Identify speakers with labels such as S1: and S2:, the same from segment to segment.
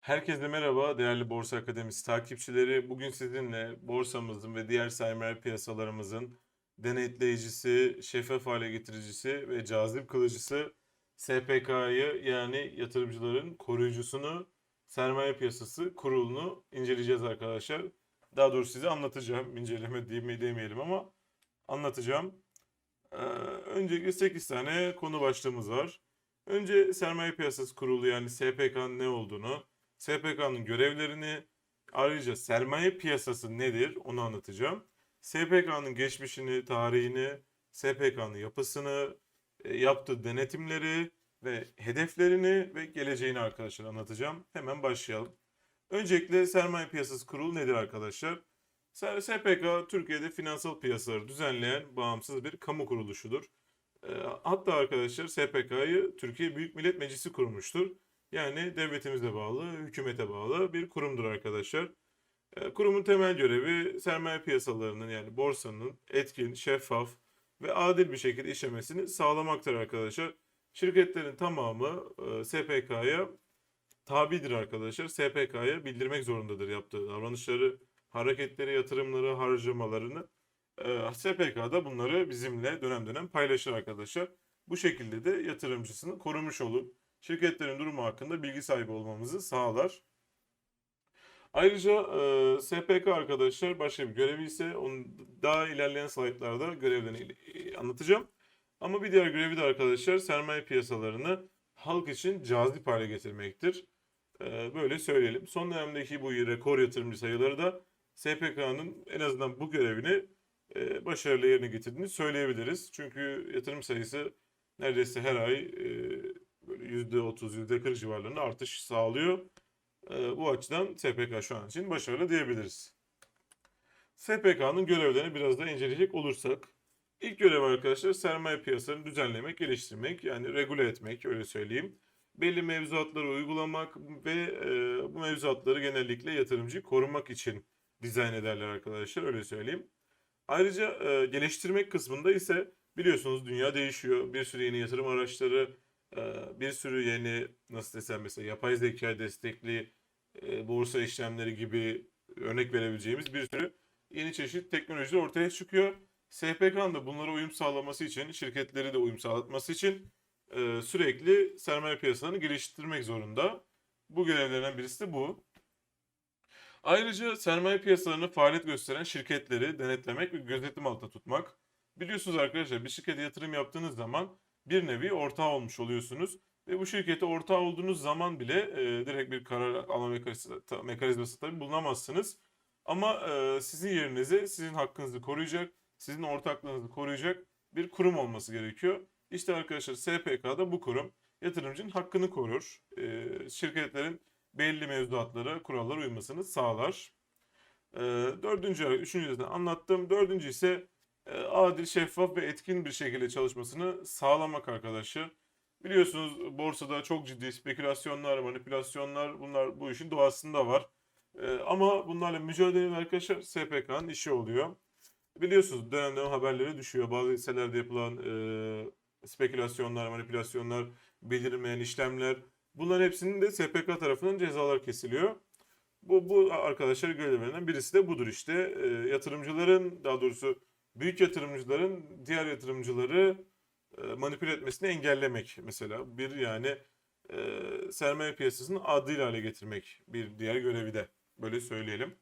S1: Herkese merhaba değerli Borsa Akademisi takipçileri. Bugün sizinle borsamızın ve diğer sermaye piyasalarımızın denetleyicisi, şeffaf hale getiricisi ve cazip kılıcısı SPK'yı yani yatırımcıların koruyucusunu sermaye piyasası kurulunu inceleyeceğiz arkadaşlar. Daha doğrusu size anlatacağım. İnceleme diye mi demeyelim ama anlatacağım. Ee, öncelikle 8 tane konu başlığımız var. Önce sermaye piyasası kurulu yani SPK'nın ne olduğunu, SPK'nın görevlerini, ayrıca sermaye piyasası nedir onu anlatacağım. SPK'nın geçmişini, tarihini, SPK'nın yapısını, e, yaptığı denetimleri ve hedeflerini ve geleceğini arkadaşlar anlatacağım. Hemen başlayalım. Öncelikle sermaye piyasası kurulu nedir arkadaşlar? SPK Türkiye'de finansal piyasaları düzenleyen bağımsız bir kamu kuruluşudur. E, Hatta arkadaşlar SPK'yı Türkiye Büyük Millet Meclisi kurmuştur. Yani devletimize bağlı, hükümete bağlı bir kurumdur arkadaşlar. E, Kurumun temel görevi sermaye piyasalarının yani borsanın etkin, şeffaf ve adil bir şekilde işlemesini sağlamaktır arkadaşlar. Şirketlerin tamamı e, SPK'ya tabidir arkadaşlar. SPK'ya bildirmek zorundadır yaptığı davranışları, hareketleri, yatırımları, harcamalarını. E, SPK da bunları bizimle dönem dönem paylaşır arkadaşlar. Bu şekilde de yatırımcısını korumuş olur. Şirketlerin durumu hakkında bilgi sahibi olmamızı sağlar. Ayrıca e, SPK arkadaşlar başka bir görevi ise onu daha ilerleyen slaytlarda görevlerini il- anlatacağım. Ama bir diğer görevi de arkadaşlar sermaye piyasalarını halk için cazip hale getirmektir. E, böyle söyleyelim. Son dönemdeki bu rekor yatırımcı sayıları da SPK'nın en azından bu görevini e, başarılı yerine getirdiğini söyleyebiliriz. Çünkü yatırım sayısı neredeyse her ay e, %30, %40 civarlarında artış sağlıyor. E, bu açıdan SPK şu an için başarılı diyebiliriz. SPK'nın görevlerini biraz da inceleyecek olursak, ilk görev arkadaşlar sermaye piyasalarını düzenlemek, geliştirmek, yani regüle etmek öyle söyleyeyim. Belli mevzuatları uygulamak ve e, bu mevzuatları genellikle yatırımcıyı korumak için dizayn ederler arkadaşlar öyle söyleyeyim. Ayrıca e, geliştirmek kısmında ise biliyorsunuz dünya değişiyor. Bir sürü yeni yatırım araçları, bir sürü yeni nasıl desem mesela yapay zeka destekli e, borsa işlemleri gibi örnek verebileceğimiz bir sürü yeni çeşit teknolojiler ortaya çıkıyor. SPK'nın da bunlara uyum sağlaması için, şirketleri de uyum sağlatması için e, sürekli sermaye piyasalarını geliştirmek zorunda. Bu görevlerden birisi de bu. Ayrıca sermaye piyasalarında faaliyet gösteren şirketleri denetlemek ve gözetim altında tutmak. Biliyorsunuz arkadaşlar bir şirkete yatırım yaptığınız zaman bir nevi ortağı olmuş oluyorsunuz. Ve bu şirkete ortağı olduğunuz zaman bile e, direkt bir karar alma mekanizması, mekanizması tabii bulunamazsınız. Ama e, sizin yerinize sizin hakkınızı koruyacak, sizin ortaklığınızı koruyacak bir kurum olması gerekiyor. İşte arkadaşlar SPK'da bu kurum yatırımcının hakkını korur. E, şirketlerin belli mevzuatlara, kurallara uymasını sağlar. E, dördüncü, üçüncü anlattım. Dördüncü ise adil, şeffaf ve etkin bir şekilde çalışmasını sağlamak arkadaşlar. Biliyorsunuz borsada çok ciddi spekülasyonlar, manipülasyonlar bunlar bu işin doğasında var. E, ama bunlarla mücadele arkadaşlar SPK'nın işi oluyor. Biliyorsunuz dönem dönem haberlere düşüyor. Bazı hisselerde yapılan e, spekülasyonlar, manipülasyonlar, belirmeyen işlemler. Bunların hepsinin de SPK tarafından cezalar kesiliyor. Bu, bu arkadaşlar görevlerinden birisi de budur işte. E, yatırımcıların daha doğrusu büyük yatırımcıların diğer yatırımcıları e, manipüle etmesini engellemek mesela. Bir yani e, sermaye piyasasını adil hale getirmek bir diğer görevi de. Böyle söyleyelim.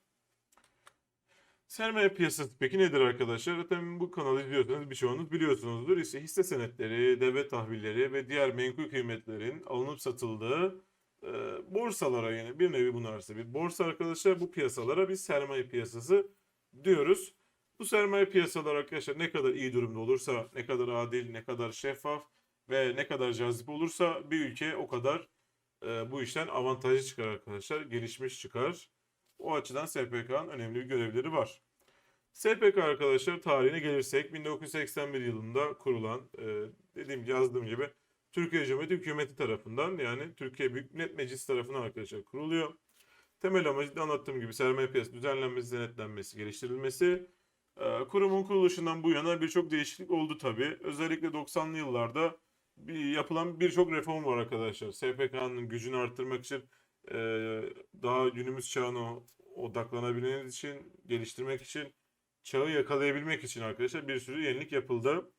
S1: Sermaye piyasası peki nedir arkadaşlar? Zaten bu kanalı izliyorsanız birçoğunuz biliyorsunuzdur. İşte hisse senetleri, devlet tahvilleri ve diğer menkul kıymetlerin alınıp satıldığı e, borsalara yani bir nevi bunlar bir borsa arkadaşlar. Bu piyasalara biz sermaye piyasası diyoruz. Bu sermaye piyasaları arkadaşlar ne kadar iyi durumda olursa, ne kadar adil, ne kadar şeffaf ve ne kadar cazip olursa bir ülke o kadar e, bu işten avantajlı çıkar arkadaşlar. Gelişmiş çıkar. O açıdan SPK'nın önemli bir görevleri var. SPK arkadaşlar tarihine gelirsek 1981 yılında kurulan e, dediğim yazdığım gibi Türkiye Cumhuriyeti Hükümeti tarafından yani Türkiye Büyük Millet Meclisi tarafından arkadaşlar kuruluyor. Temel amacı da anlattığım gibi sermaye piyasası düzenlenmesi, denetlenmesi, geliştirilmesi. E, kurumun kuruluşundan bu yana birçok değişiklik oldu tabii. Özellikle 90'lı yıllarda bir, yapılan birçok reform var arkadaşlar. SPK'nın gücünü arttırmak için e, daha günümüz çağına odaklanabilmeniz için, geliştirmek için, çağı yakalayabilmek için arkadaşlar bir sürü yenilik yapıldı.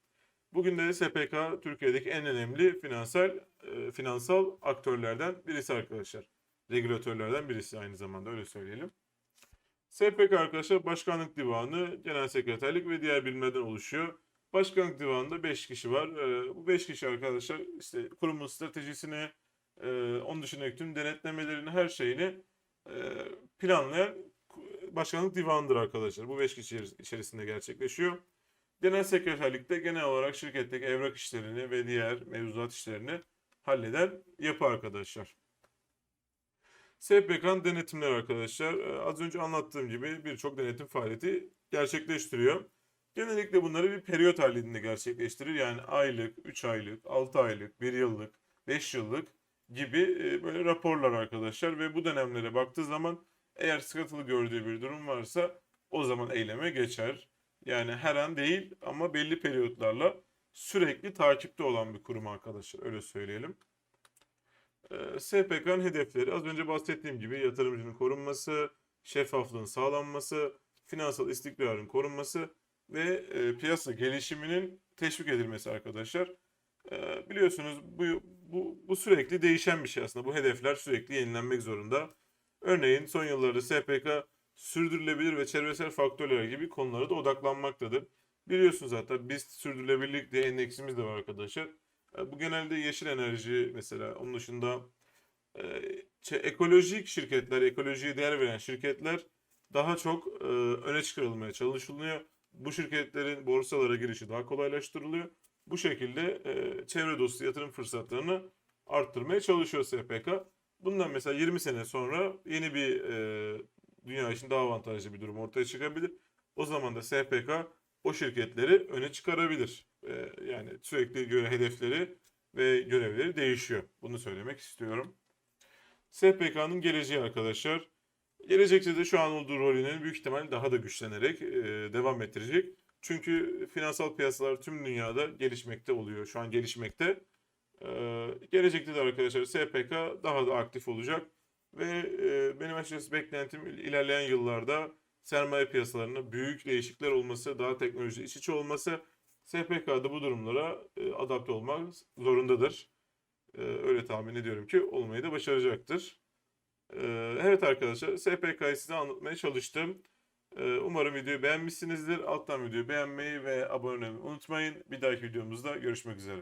S1: Bugün de SPK Türkiye'deki en önemli finansal e, finansal aktörlerden birisi arkadaşlar. Regülatörlerden birisi aynı zamanda öyle söyleyelim. SPK arkadaşlar Başkanlık Divanı, Genel Sekreterlik ve diğer birimlerden oluşuyor. Başkanlık Divanı'nda 5 kişi var. Ee, bu 5 kişi arkadaşlar işte kurumun stratejisini, e, onun dışındaki tüm denetlemelerini, her şeyini e, planlayan Başkanlık Divanı'dır arkadaşlar. Bu 5 kişi içerisinde gerçekleşiyor. Genel sekreterlikte genel olarak şirketteki evrak işlerini ve diğer mevzuat işlerini halleden yapı arkadaşlar. SPK'nın denetimleri arkadaşlar e, az önce anlattığım gibi birçok denetim faaliyeti gerçekleştiriyor. Genellikle bunları bir periyot halinde gerçekleştirir. Yani aylık, 3 aylık, 6 aylık, 1 yıllık, 5 yıllık gibi e, böyle raporlar arkadaşlar ve bu dönemlere baktığı zaman eğer sıkıntılı gördüğü bir durum varsa o zaman eyleme geçer. Yani her an değil ama belli periyotlarla sürekli takipte olan bir kurum arkadaşlar öyle söyleyelim. Ee, SPK'nın hedefleri az önce bahsettiğim gibi yatırımcının korunması, şeffaflığın sağlanması, finansal istikrarın korunması ve e, piyasa gelişiminin teşvik edilmesi arkadaşlar. Ee, biliyorsunuz bu, bu, bu sürekli değişen bir şey aslında. Bu hedefler sürekli yenilenmek zorunda. Örneğin son yıllarda SPK sürdürülebilir ve çevresel faktörler gibi konulara da odaklanmaktadır. Biliyorsunuz zaten biz sürdürülebilirlik diye endeksimiz de var arkadaşlar. E, Bu genelde yeşil enerji mesela onun dışında e, çe- ekolojik şirketler, ekolojiye değer veren şirketler daha çok e, öne çıkarılmaya çalışılıyor. Bu şirketlerin borsalara girişi daha kolaylaştırılıyor. Bu şekilde e, çevre dostu yatırım fırsatlarını arttırmaya çalışıyor SPK. Bundan mesela 20 sene sonra yeni bir e, dünya için daha avantajlı bir durum ortaya çıkabilir. O zaman da SPK o şirketleri öne çıkarabilir. E, yani sürekli göre hedefleri ve görevleri değişiyor. Bunu söylemek istiyorum. SPK'nın geleceği arkadaşlar. Gelecekte de şu an olduğu rolünü büyük ihtimal daha da güçlenerek e, devam ettirecek. Çünkü finansal piyasalar tüm dünyada gelişmekte oluyor. Şu an gelişmekte. E, gelecekte de arkadaşlar SPK daha da aktif olacak. Ve e, benim açıkçası beklentim ilerleyen yıllarda sermaye piyasalarında büyük değişiklikler olması, daha teknoloji iç içe olması SPK'da bu durumlara e, adapte olmak zorundadır. E, öyle tahmin ediyorum ki olmayı da başaracaktır. E, evet arkadaşlar SPK'yı size anlatmaya çalıştım. Umarım videoyu beğenmişsinizdir. Alttan videoyu beğenmeyi ve abone olmayı unutmayın. Bir dahaki videomuzda görüşmek üzere.